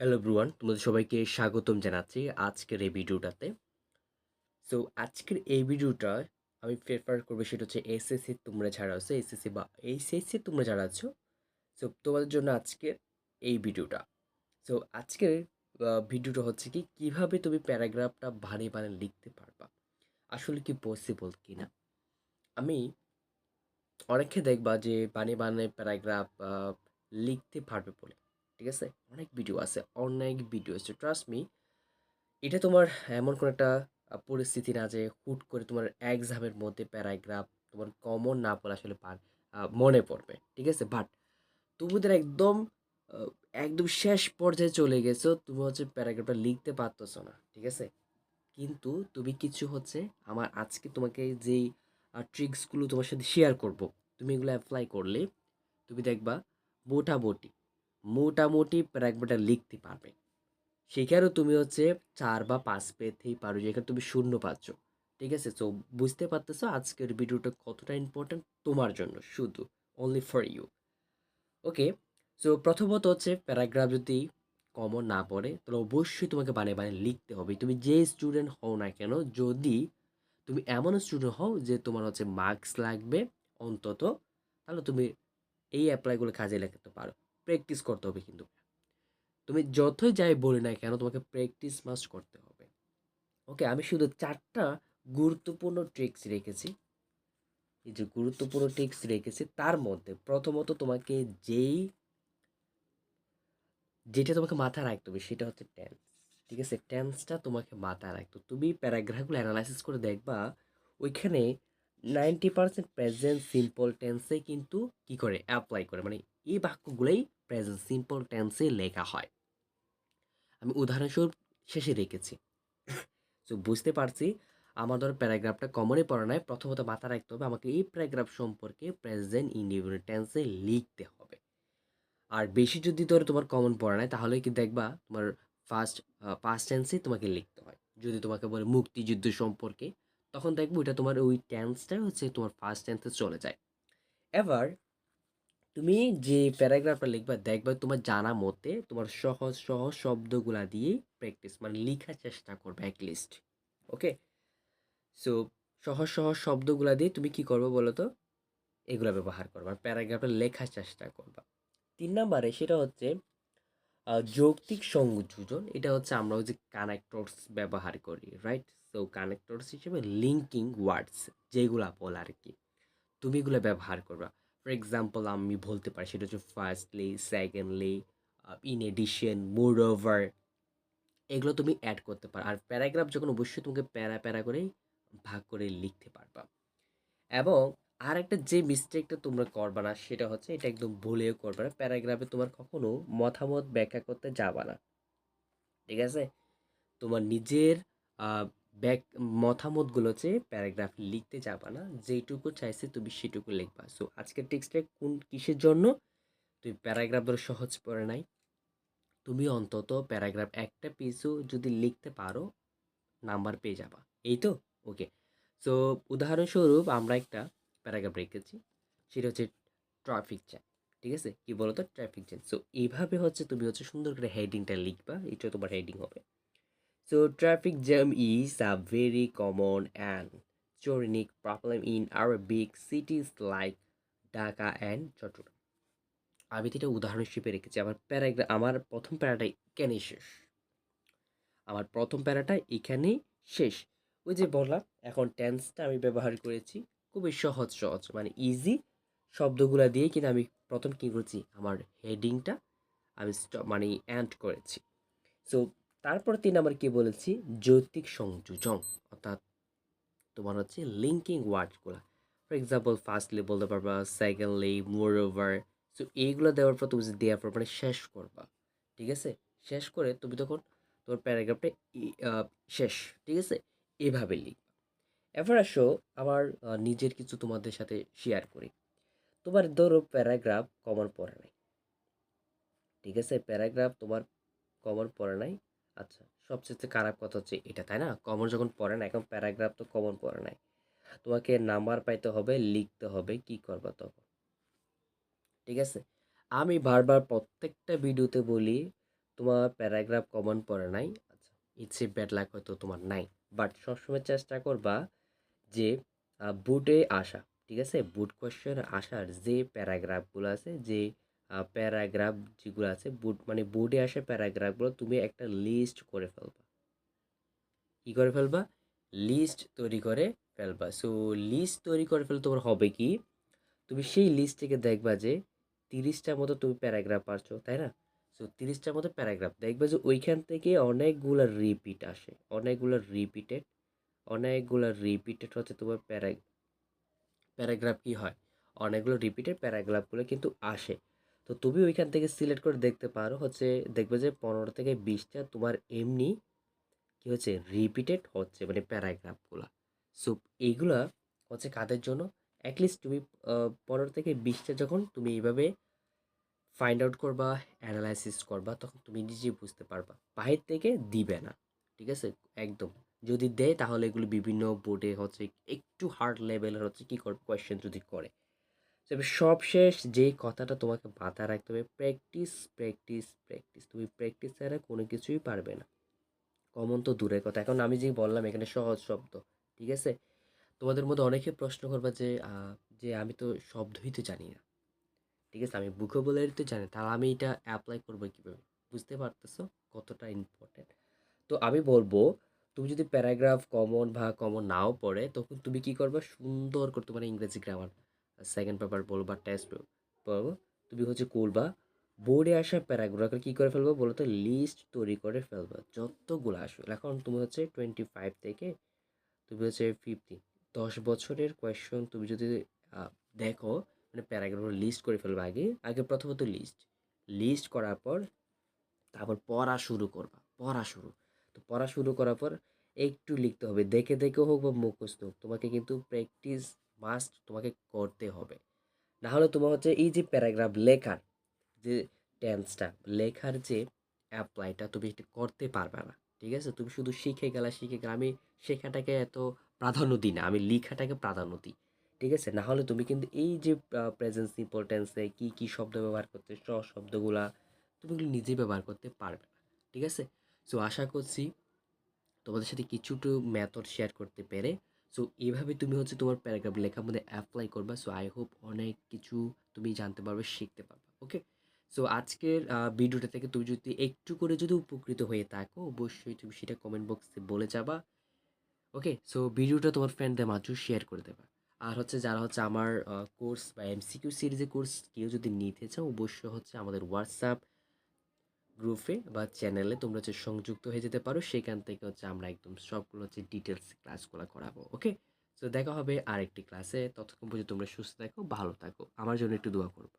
Hello ব্রুয়ান তোমাদের সবাইকে স্বাগতম জানাচ্ছি আজকের এই ভিডিওটাতে। সো আজকের এই ভিডিওটা আমি প্রেফার করব সেটা হচ্ছে এসএসসি তোমরা যারা আছো এসএসসি বা এইচএসসি তোমরা যারা আছো সো তোমাদের জন্য আজকের এই ভিডিওটা। সো আজকের ভিডিওটা হচ্ছে কি, কীভাবে তুমি প্যারাগ্রাফটা বানিয়ে বানিয়ে লিখতে পারবা? আসলে কি পসিবল কি না আমি অনেকে দেখবা যে বানে বানে প্যারাগ্রাফ লিখতে পারবে বলে। ঠিক আছে? অনেক ভিডিও আছে, অনেক ভিডিও আছে। ট্রাস্ট মি এটা তোমার এমন কোনো একটা পরিস্থিতি না যে হুট করে তোমার এক্সামের মধ্যে প্যারাগ্রাফ তোমার কমন না পড়ে আসলে পার মনে পড়বে, ঠিক আছে? বাট তোমাদের একদম একদম শেষ পর্যায়ে চলে গেছো, তুমি হচ্ছে প্যারাগ্রাফটা লিখতে পারতেছো না, ঠিক আছে? কিন্তু তুমি কিছু হচ্ছে আমার আজকে তোমাকে যেই ট্রিক্সগুলো তোমার সাথে শেয়ার করব, তুমি এগুলো অ্যাপ্লাই করলে তুমি দেখবা মোটামুটি মোটামুটি প্যারাগ্রাফটা লিখতে পারবে। সেখানেও তুমি হচ্ছে চার বা পাঁচ পেতেই পারো যেখানে তুমি শূন্য পাচ্ছ। ঠিক আছে? তো বুঝতে পারতেছো আজকের ভিডিওটা কতটা ইম্পর্ট্যান্ট তোমার জন্য, শুধু only for you okay so প্রথমত হচ্ছে প্যারাগ্রাফ যদি কমন না পড়ে, তাহলে অবশ্যই তোমাকে বানিয়ে বানিয়ে লিখতে হবে। তুমি যে স্টুডেন্ট হও না কেন, যদি তুমি এমন স্টুডেন্ট হও যে তোমার হচ্ছে মার্কস লাগবে অন্তত, তাহলে তুমি এই অ্যাপ্লাইগুলো কাজে লাগাতে পারো। প্র্যাকটিস করতে হবে কিন্তু। তুমি যতই যাই বলি না কেন, তোমাকে প্র্যাকটিস মাস্ট করতে হবে। ওকে, আমি শুধু চারটা গুরুত্বপূর্ণ ট্রিক্স রেখেছি। এই যে গুরুত্বপূর্ণ ট্রিক্স রেখেছি, তার মধ্যে প্রথমত তোমাকে যেই, যেটা তোমাকে মাথায় রাখতে হবে সেটা হচ্ছে টেন্স ঠিক আছে? টেন্সটা তোমাকে মাথায় রাখতে। তুমি প্যারাগ্রাফগুলো অ্যানালাইসিস করে দেখবা, ওইখানে নাইনটি পার্সেন্ট প্রেজেন্ট সিম্পল টেন্সে কিন্তু কি করে? অ্যাপ্লাই করে। মানে এই বাক্যগুলোই প্রেজেন্ট সিম্পল টেন্সে লেখা হয়। আমি উদাহরণস্বরূপ শেষে রেখেছি। তো বুঝতে পারছি, আমার ধরো প্যারাগ্রাফটা কমনই পড়া নাই, প্রথমত মাথা রাখতে হবে আমাকে এই প্যারাগ্রাফ সম্পর্কে প্রেজেন্ট ইন্ডিভিজুয়াল টেন্সে লিখতে হবে। আর বেশি যদি ধরো তোমার কমন পড়া নাই, তাহলে কি দেখবা, তোমার ফার্স্ট ফার্স্ট টেন্সে তোমাকে লিখতে হয়। যদি তোমাকে বলে মুক্তিযুদ্ধ সম্পর্কে, তখন দেখব এটা তোমার ওই টেন্সটা হচ্ছে তোমার ফার্স্ট টেন্সে চলে যায়। এবার তুমি যে প্যারাগ্রাফটা লিখবা, দেখবা তোমার জানা মতে তোমার সহজ সহজ শব্দগুলা দিয়ে প্র্যাকটিস মানে লেখার চেষ্টা করবে অ্যাটলিস্ট ওকে সো সহজ সহজ শব্দগুলা দিয়ে তুমি কি করবে বলো তো এগুলো ব্যবহার করবা প্যারাগ্রাফটা লেখার চেষ্টা করবা। তিন নম্বরে সেটা হচ্ছে যৌক্তিক সংযোজন, এটা হচ্ছে আমরা ওই যে কানেক্টরস ব্যবহার করি রাইট সো কানেক্টরস হিসেবে লিঙ্কিং ওয়ার্ডস যেগুলা বল আর কি, তুমি এগুলো ব্যবহার করবা। ফর এক্সাম্পল আমি বলতে পারি সেটা হচ্ছে firstly secondly in addition moreover এগুলো তুমি অ্যাড করতে পারো। আর প্যারাগ্রাফ যখন অবশ্যই তোমাকে প্যারা প্যারা করে ভাগ করে লিখতে পারবা। এবং আর একটা যে মিস্টেকটা তোমরা করবা না, সেটা হচ্ছে এটা একদম ভুলেও করবে না। প্যারাগ্রাফে তোমার কখনো মতামত ব্যাখ্যা করতে যাবা না। ঠিক আছে? তোমার নিজের ব্যাক, মতামতগুলো হচ্ছে প্যারাগ্রাফ লিখতে যাবা না, যেইটুকু চাইছে তুমি সেটুকু লিখবা। সো আজকের টেক্সটটা কোন কিসের জন্য? তুমি প্যারাগ্রাফ ধরো সহজ পড়ে নাই। তুমি অন্তত প্যারাগ্রাফ একটা পিসও যদি লিখতে পারো, নাম্বার পেয়ে যাবা। এই তো? ওকে সো উদাহরণস্বরূপ আমরা একটা প্যারাগ্রাফ রেখেছি, সেটা হচ্ছে ট্রাফিক জ্যাম ঠিক আছে? কি বলতো? ট্রাফিক জ্যাম সো এইভাবে হচ্ছে তুমি হচ্ছে সুন্দর করে হেডিংটা লিখবা এটা তোমার হেডিং হবে। So traffic jam is a very common and chronic problem in our big cities like Dhaka and Chattogram আমি এটা উদাহরণ হিসেবে রেখেছি। আমার প্যারাগ্রাফ আমার প্রথম প্যারাটা এখানেই শেষ। আমার প্রথম প্যারাটা এখানেই শেষ। ওই যে বললাম, এখন টেন্সটা আমি ব্যবহার করেছি। খুবই সহজ সহজ। মানে ইজি শব্দগুলা দিয়ে কিন্তু আমি প্রথম কী করেছি? আমার হেডিংটা আমি মানে অ্যান্ড করেছি। সো তারপর তিন নাম্বার কি বলেছি? যৌক্তিক সংযোজন, অর্থাৎ তোমার হচ্ছে লিঙ্কিং ওয়ার্ডগুলো ফর এক্সাম্পল ফার্স্টলি বলতে পারবা সেকেন্ডলি মোর ওভার সো এইগুলো দেওয়ার পর তুমি দেওয়ার পর মানে শেষ করবা, ঠিক আছে? শেষ করে তুমি তখন তোমার প্যারাগ্রাফটা শেষ, ঠিক আছে? এভাবে লিখবা। এবার আসো আমার নিজের কিছু তোমাদের সাথে শেয়ার করি। তোমার ধরো প্যারাগ্রাফ কমন পড়ে নাই, ঠিক আছে? প্যারাগ্রাফ তোমার কমন পড়ে নাই আচ্ছা সবচেয়ে খারাপ কথা হচ্ছে এটা, তাই না? কমন যখন পড়ে না এখন প্যারাগ্রাফ তো কমন পড়ে নাই। তোমাকে নাম্বার পাইতে হবে, লিখতে হবে, কি করবা তখন? ঠিক আছে? আমি বারবার প্রত্যেকটা ভিডিওতে বলি, তোমার প্যারাগ্রাফ কমন পড়ে নাই আচ্ছা ইচ্ছে ব্যাড লাক হয়তো তোমার নাই। বাট সবসময় চেষ্টা করবা যে বুটে আসা, ঠিক আছে? বুট কোয়েশ্চেন আসার যে প্যারাগ্রাফগুলো আছে, যে প্যারাগ্রাফ যেগুলো আছে বুট মানে বোর্ডে আসে প্যারাগ্রাফগুলো তুমি একটা লিস্ট করে ফেলবা। কী করে ফেলবা? লিস্ট তৈরি করে ফেলবা। সো লিস্ট তৈরি করে ফেলে তোমার হবে কি? তুমি সেই লিস্ট থেকে দেখবা যে তিরিশটার মতো তুমি প্যারাগ্রাফ পারছ, তাই না? সো তিরিশটার মতো প্যারাগ্রাফ। দেখবে যে ওইখান থেকে অনেকগুলো রিপিট আসে, অনেকগুলো রিপিটেড অনেকগুলো রিপিটেড হচ্ছে তোমার প্যারা প্যারাগ্রাফ কী হয়? অনেকগুলো রিপিটেড প্যারাগ্রাফগুলো কিন্তু আসে। তো তুমি ওইখান থেকে সিলেক্ট করে দেখতে পারো হচ্ছে, দেখবে যে পনেরো থেকে বিশটা তোমার এমনি কী হচ্ছে রিপিটেড হচ্ছে মানে প্যারাগ্রাফগুলো সো এইগুলা হচ্ছে কাদের জন্য? অ্যাটলিস্ট তুমি পনেরো থেকে বিশটা যখন তুমি এইভাবে ফাইন্ড আউট করবা অ্যানালাইসিস করবা, তখন তুমি নিজেই বুঝতে পারবা। বাহির থেকে দিবে না, ঠিক আছে? একদম। যদি দেয় তাহলে এগুলো বিভিন্ন বোর্ডে হচ্ছে একটু হার্ড লেভেলের হচ্ছে কী করবে কোয়েশ্চেন যদি করে। তবে সবশেষ যেই কথাটা তোমাকে মাথায় রাখতে হবে প্র্যাকটিস প্র্যাকটিস প্র্যাকটিস তুমি প্র্যাকটিস ছাড়া কোনো কিছুই পারবে না। কমন তো দূরের কথা। এখন আমি যে বললাম এখানে সহজ শব্দ, ঠিক আছে? তোমাদের মধ্যে অনেকে প্রশ্ন করবে যে যে আমি তো শব্দই তো জানি না, ঠিক আছে? আমি ভোকাবুলারি তো জানি তাহলে আমি এটা অ্যাপ্লাই করব কীভাবে? বুঝতে পারতেছো কতটা ইম্পর্টেন্ট তো আমি বলব, তুমি যদি প্যারাগ্রাফ কমন বা কমন নাও পড়ে, তখন তুমি কি করবে? সুন্দর করে তোমার ইংরেজি গ্রামার সেকেন্ড পেপার বলব বা টেস্ট পড়ব তুমি হচ্ছে করবা বোর্ডে আসা প্যারাগ্রাফকে কী করে ফেলব বলো তো লিস্ট তৈরি করে ফেলব, যতগুলো আসবে। এখন তুমি হচ্ছে টোয়েন্টি ফাইভ থেকে, তুমি হচ্ছে ফিফটি দশ বছরের কোয়েশ্চন তুমি যদি দেখো মানে প্যারাগ্রাফ লিস্ট করে ফেলবে আগে আগে প্রথমত লিস্ট লিস্ট করার পর তারপর পড়া শুরু করবা, পড়া শুরু। তো পড়া শুরু করার পর একটু লিখতে হবে, দেখে দেখে হোক বা মুখস্থ হোক, তোমাকে কিন্তু প্র্যাকটিস মাস্ট তোমাকে করতে হবে। না হলে তোমার হচ্ছে এই যে প্যারাগ্রাফ লেখার যে টেন্সটা লেখার যে অ্যাপ্লাইটা তুমি এটা করতে পারবে না, ঠিক আছে? তুমি শুধু শিখে গেলা, শিখে গেলে। আমি শেখাটাকে এত প্রাধান্য দিই না, আমি লেখাটাকে প্রাধান্য দিই, ঠিক আছে? না হলে তুমি কিন্তু এই যে প্রেজেন্স ইম্পর্টেন্সে কী কী শব্দ ব্যবহার করতে সহ শব্দগুলা তুমি নিজেই ব্যবহার করতে পারবে না, ঠিক আছে? সো আশা করছি তোমাদের সাথে কিছুটু মেথড শেয়ার করতে পেরে সো এইভাবে তুমি হচ্ছে তোমার প্যারাগ্রাফ লেখার মধ্যে অ্যাপ্লাই করবা। সো আই হোপ অনেক কিছু তুমি জানতে পারবে, শিখতে পারবে ওকে সো আজকের ভিডিওটা থেকে তুমি যদি একটু করে যদি উপকৃত হয়ে থাকো, অবশ্যই তুমি সেটা কমেন্ট বক্সে বলে যাবা ওকে সো ভিডিওটা তোমার ফ্রেন্ডদের মাঝেও শেয়ার করে দেবা। আর হচ্ছে যারা হচ্ছে আমার কোর্স বা এমসিকিউ সিরিজের কোর্স কেউ যদি নিতে চাও, অবশ্যই হচ্ছে আমাদের হোয়াটসঅ্যাপ গ্রুপে বা চ্যানেলে তোমরা হচ্ছে সংযুক্ত হয়ে যেতে পারো, সেখান থেকে হচ্ছে আমরা একদম সবগুলো হচ্ছে ডিটেলস ক্লাসগুলো করাবো ওকে তো দেখা হবে আরেকটি ক্লাসে ততক্ষণ পর্যন্ত তোমরা সুস্থ থাকো, ভালো থাকো। আমার জন্য একটু দোয়া করব।